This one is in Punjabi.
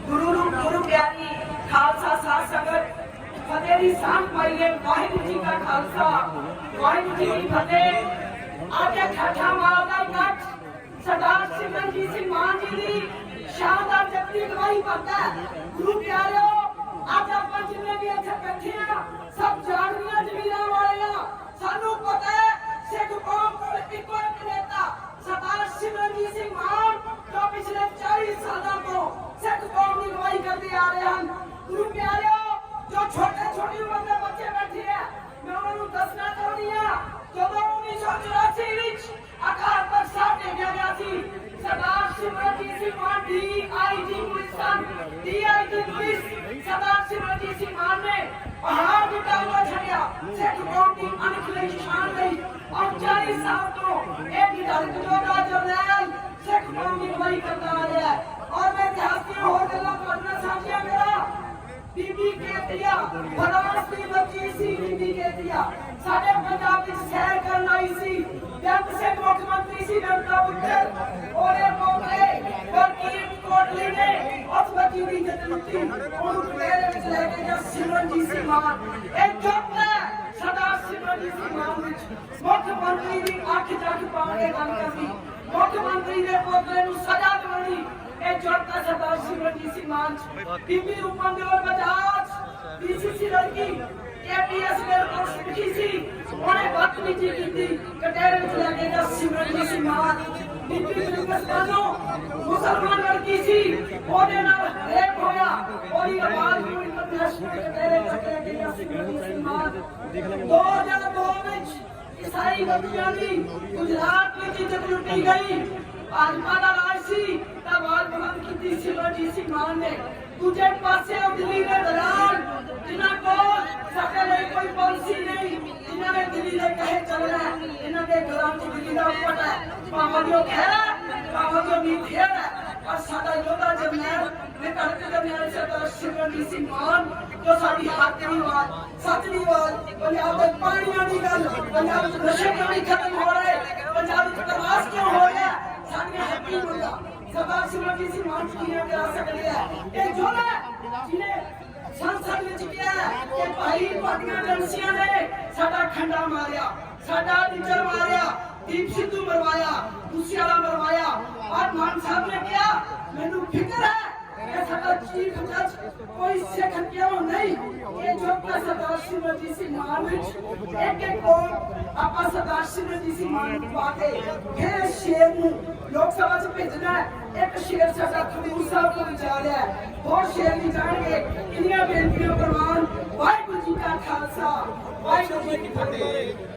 ਗੁਰੂ ਨੂੰ ਗੁਰੂ ਪਿਆਰੀ ਖਾਲਸਾ ਸਾਧ ਸੰਗਤ ਫਤਿਹ ਦੀ ਸਾਹ ਪਾਈਏ ਵਾਹਿਗੁਰੂ ਜੀ ਦਾ ਖਾਲਸਾ ਵਾਹਿਗੁਰੂ ਜੀ ਦੀ ਫਤਿਹ ਅੱਜ ਠਾਠਾ ਮਾਲ ਦਾ ਗੱਠ ਸਰਦਾਰ ਸਿਮਰਨਜੀਤ ਸਿੰਘ ਮਾਨ ਜੀ ਦੀ ਸ਼ਾਨਦਾਰ ਜਗਤੀ ਗਵਾਹੀ ਭਰਦਾ ਗੁਰੂ ਪਿਆਰਿਓ ਅੱਜ ਆਪਾਂ ਜਿੰਨੇ ਵੀ ਇੱਥੇ ਬੈਠੇ ਆ ਸਭ ਜਾਣਦੀਆਂ ਜ਼ਮੀਰਾਂ ਸਨ ਡੀ ਪੁਲਿਸ ਸਰਦਾਰ ਸਿਮਰਨਜੀਤ ਸਿੰਘ ਮਾਨ ਨੇ ਪਹਾੜ ਦੀ ਟਾਂਗਾ ਛੱਡਿਆ ਸਿੱਖ ਕੌਮ ਦੀ ਅਣਖ ਸ਼ਾਨ ਲਈ ਔਰ 40 ਸਾਲ ਤੋਂ ਇਹ ਨਿਡਰ ਜੋਗਾ ਜਰਨੈਲ ਸਿੱਖ ਕੌਮ ਦੀ ਗਵਾਹੀ ਕਰਦਾ ਆ ਰਿਹਾ ਔਰ ਮੈਂ ਇਤਿਹਾਸ ਹੋਰ ਗੱਲਾਂ ਤੁਹਾਡੇ ਨਾਲ ਸਾਂਝੀਆਂ ਬੀਬੀ ਕੇਤੀਆ ਫਰਾਂਸ ਦੀ ਬੱਚੀ ਸੀ ਬੀਬੀ ਕੇਤੀਆ ਸਾਡੇ ਪੰਜਾਬ ਵਿੱਚ ਸੈਰ ਕਰਨ ਆਈ ਸੀ ਜਦ ਸੇ ਮੁੱਖ ਮੰਤਰੀ ਸੀ ਨੰਦਾ ਪੁੱਤਰ ਉਹਦੇ ਮੌਕੇ ਵਕੀਲ ਕੋਟਲੀ ਨੇ ਉਸ ਦੀ ਇੱਜ਼ਤ ਲੁੱਟੀ ਉਹਨੂੰ ਪਟੇਰੇ ਵਿੱਚ ਲੈ ਕੇ ਗਿਆ ਸਿਮਰਨਜੀਤ ਸਿੰਘ ਮਾਨ। ਇਹ ਚੁੱਪ ਹੈ ਸਰਦਾਰ ਸਿਮਰਨਜੀਤ ਸਿੰਘ ਮਾਨ ਵਿੱਚ। ਮੁੱਖ ਮੰਤਰੀ ਦੀ ਅੱਖ ਜੱਗ ਪਾ ਕੇ ਗੱਲ ਕਰਦੀ ਮੁੱਖ ਮੰਤਰੀ ਦੇ ਪੋਤਰੇ ਨੂੰ ਸਜ਼ਾ ਦਿਵਾਉਣੀ। ਇਹ ਜੁੜਤਾ ਸਰਦਾਰ ਸਿਮਰਨਜੀਤ ਸਿੰਘ ਮਾਨ ਚ। ਬੀਬੀ ਰੂਪਮ ਦੇਵਰ ਬਜਾਜ। ਪੀਸੀਸੀ ਲੜਕੀ, ਕੇਪੀਐਸ ਦੇ ਰਿਪੋਰਟ ਸੀ। ਉਹਨੇ ਬਦਤਮੀਜ਼ੀ ਕੀਤੀ। ਕਟੇਰੇ ਵਿੱਚ ਲੱਗੇ ਦਾ ਸਿਮਰਨਜੀਤ ਸਿੰਘ ਮਾਨ। ਬੀਬੀ ਮੁਸਲਮਾਨ ਲੜਕੀ ਸੀ, ਉਹਦੇ ਨਾਲ ਰੇਪ ਹੋਇਆ। ਉਹਦੀ ਆਵਾਜ਼ ਨੂੰ ਇੰਟਰਨੈਸ਼ਨਲ ਕਟੇਰੇ ਵਿੱਚ ਗਿਆ ਸਿਮਰਨਜੀਤ ਸਿੰਘ 2002 ਵਿੱਚ ਈਸਾਈ ਬੱਚਿਆਂ ਦੀ ਗੁਜਰਾਤ ਵਿੱਚ ਇੱਜ਼ਤ ਲੁੱਟੀ ਗਈ। ਭਾਜਪਾ ਦਾ ਰਾਜ ਸੀ, ਤਾਂ ਆਵਾਜ਼ ਬੁਲੰਦ ਕੀਤੀ ਸਿਮਰਜੀਤ ਸਿੰਘ ਮਾਨ ਨੇ। ਦੂਜੇ ਪਾਸੇ ਉਹ ਦਿੱਲੀ ਦੇ ਦਲਾਲ, ਜਿਨ੍ਹਾਂ ਕੋਲ ਸਾਡੇ ਲਈ ਕੋਈ ਪਾਲਿਸੀ ਨਹੀਂ ਜਿਨ੍ਹਾਂ ਨੇ ਦਿੱਲੀ ਦੇ ਕਹੇ ਚੱਲਣਾ ਹੈ, ਇਹਨਾਂ ਦੇ ਘਰਾਂ 'ਚ ਦਿੱਲੀ ਦਾ ਉੱਪਟ ਹੈ ਭਾਵੇਂ ਜੋ ਖੇੜਾ ਭਾਵੇਂ ਜੋ ਨਹੀਂ ਖੇੜਾ ਔਰ ਸਾਡਾ ਯੋਧਾ ਜਰਨੈਲ ਨੇ ਕੜਕ ਜਰਨੈਲ ਸਰਦਾਰ ਸਿਮਰਜੀਤ ਸਿੰਘ ਮਾਨ ਜੋ ਸਾਡੀ ਹੱਕ ਦੀ ਆਵਾਜ਼ ਸੱਚ ਦੀ ਆਵਾਜ਼ ਪੰਜਾਬ ਦੇ ਪਾਣੀਆਂ ਦੀ ਗੱਲ ਪੰਜਾਬ 'ਚ ਨਸ਼ੇ ਕਿਉਂ ਨਹੀਂ ਖਤਮ ਹੋ ਰਹੇ ਪੰਜਾਬ 'ਚ ਤਲਾਸ਼ ਕਿਉਂ ਹੋ ਰਿਹਾ ਸਾਡੀਆਂ ਹੱਕੀ ਮੁੱਦਾ ਸਰਦਾਰ ਸਿਮਰਜੀਤ ਸਿੰਘ ਮਾਨ ਜੀ ਨੇ ਸੰਸਦ ਵਿੱਚ ਕਿਹਾ ਕਿ ਭਾਈ ਪਾਰਟੀਆਂ ਏਜੰਸੀਆਂ ਨੇ ਸਾਡਾ ਖੰਡਾ ਮਾਰਿਆ, ਸਾਡਾ ਨਿੱਜਰ ਮਾਰਿਆ, ਦੀਪ ਸਿੱਧੂ ਮਰਵਾਇਆ ਦੂਸਰਿਆਂ ਮਰਵਾਇਆ। ਔਰ ਮਾਨ ਸਾਹਿਬ ਨੇ ਕਿਹਾ, ਮੈਨੂੰ ਫਿਕਰ ਹੈ ਕਿ ਸਾਡਾ ਚੀਫ ਜੱਜ ਕੋਈ ਸਿੱਖ ਕਿਉਂ ਨਹੀਂ। ਇਹ ਜੋ ਕਿ ਸਰਦਾਰ ਸਿਮਰਜੀਤ ਸਿੰਘ ਮਾਨ ਵਿੱਚ ਇੱਕ ਇੱਕ ਕੋਲ ਆਪਾਂ ਸਰਦਾਰ ਸਿਮਰਜੀਤ ਸਿੰਘ ਮਾਨ ਨੂੰ ਪਾ ਕੇ ਫਿਰ ਸ਼ੇਰ ਨੂੰ ਲੋਕ ਸਭਾ 'ਚ ਭੇਜਣਾ ਹੈ। ਇੱਕ ਸ਼ੇਰ ਸਾਡਾ ਖਡੂਰ ਸਾਹਿਬ ਤੋਂ ਜਾ ਹੈ। ਹੋਰ ਸ਼ੇਰ ਨਹੀਂ ਜਾਣਗੇ। ਕਿੰਨੀਆਂ ਬੇਨਤੀਆਂ ਪ੍ਰਵਾਨ। ਵਾਹਿਗੁਰੂ ਜੀ ਕਾ ਖਾਲਸਾ। ਵਾਹਿਗੁਰੂ ਜੀ ਕੀ ਫਤਿਹ।